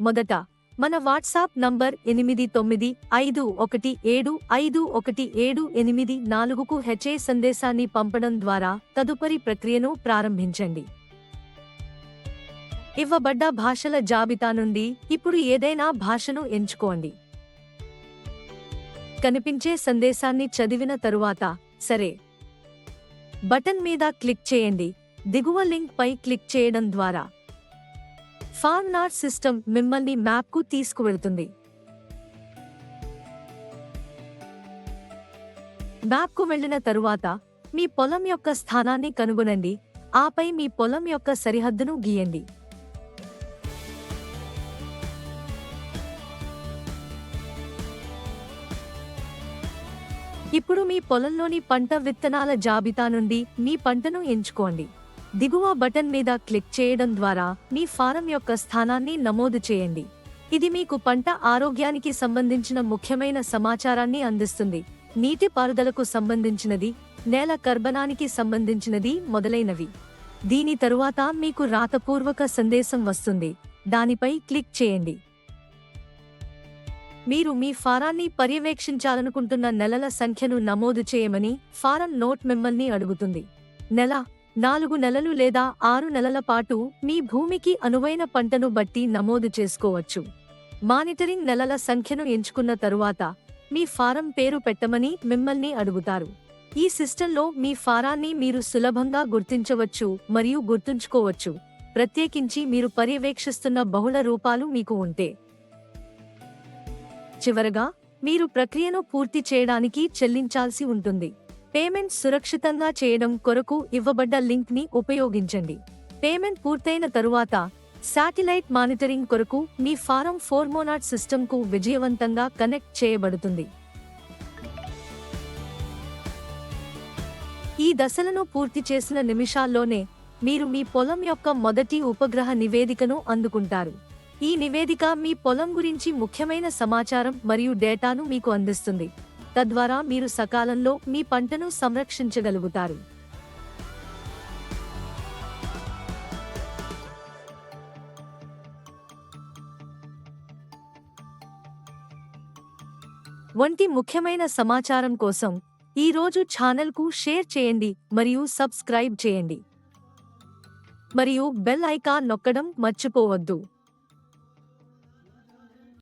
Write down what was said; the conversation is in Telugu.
మొదట మన వాట్సాప్ నంబర్ ఎనిమిది తొమ్మిది ఐదు ఒకటి ఏడు ఐదు ఒకటి ఏడు ఎనిమిది నాలుగుకు హెచ్ఏ సందేశాన్ని పంపడం ద్వారా తదుపరి ప్రక్రియను ప్రారంభించండి. ఇవ్వబడ్డ భాషల జాబితా నుండి ఇప్పుడు ఏదైనా భాషను ఎంచుకోండి. కనిపించే సందేశాన్ని చదివిన తరువాత సరే. బటన్ మీద క్లిక్ చేయండి. దిగువ లింక్ పై క్లిక్ చేయడం ద్వారా ఫార్మ్ సిస్టమ్ మిమ్మల్ని మ్యాప్కు తీసుకువెళ్తుంది. మ్యాప్కు వెళ్ళిన తరువాత మీ పొలం యొక్క స్థానాన్ని కనుగొనండి. ఆపై మీ పొలం యొక్క సరిహద్దును గీయండి. ఇప్పుడు మీ పొలంలోని పంట విత్తనాల జాబితా నుండి మీ పంటను ఎంచుకోండి. దిగువ బటన్ మీద క్లిక్ చేయడం ద్వారా మీ ఫారం యొక్క స్థానాన్ని నమోదు చేయండి. ఇది మీకు పంట ఆరోగ్యానికి సంబంధించిన ముఖ్యమైన సమాచారాన్ని అందిస్తుంది. నీటి పారుదలకు సంబంధించినది నేల కర్బనానికి సంబంధించినది మొదలైనవి. దీని తరువాత మీకు రాతపూర్వక సందేశం వస్తుంది. దానిపై క్లిక్ చేయండి. మీరు మీ ఫారాన్ని పర్యవేక్షించాలనుకుంటున్న నెలల సంఖ్యను నమోదు చేయమని ఫారం నోట్ మిమ్మల్ని అడుగుతుంది. నెల నాలుగు నెలలు లేదా ఆరు నెలల పాటు మీ భూమికి అనువైన పంటను బట్టి నమోదు చేసుకోవచ్చు. మానిటరింగ్ నెలల సంఖ్యను ఎంచుకున్న తరువాత మీ ఫారం పేరు పెట్టమని మిమ్మల్ని అడుగుతారు. ఈ సిస్టంలో మీ ఫారాన్ని మీరు సులభంగా గుర్తించవచ్చు మరియు గుర్తుంచుకోవచ్చు. ప్రత్యేకించి మీరు పర్యవేక్షిస్తున్న బహుళ రూపాలు మీకు ఉంటే. చివరగా మీరు ప్రక్రియను పూర్తి చేయడానికి చెల్లించాల్సి ఉంటుంది. పేమెంట్ సురక్షితంగా చేయడం కొరకు ఇవ్వబడ్డ లింక్ని ఉపయోగించండి. పేమెంట్ పూర్తయిన తరువాత శాటిలైట్ మానిటరింగ్ కొరకు మీ ఫారం ఫోర్మోనాట్ సిస్టమ్కు విజయవంతంగా కనెక్ట్ చేయబడుతుంది. ఈ దశలను పూర్తి చేసిన నిమిషాల్లోనే మీరు మీ పొలం యొక్క మొదటి ఉపగ్రహ నివేదికను అందుకుంటారు. ఈ నివేదిక మీ పొలం గురించి ముఖ్యమైన సమాచారం మరియు డేటాను మీకు అందిస్తుంది. తద్వారా మీరు సకాలంలో మీ పంటను సంరక్షించగలుగుతారు. వంటి ముఖ్యమైన సమాచారం కోసం ఈ రోజు ఛానల్కు షేర్ చేయండి మరియు సబ్స్క్రైబ్ చేయండి. మరియు బెల్ ఐకాన్ నొక్కడం మర్చిపోవద్దు.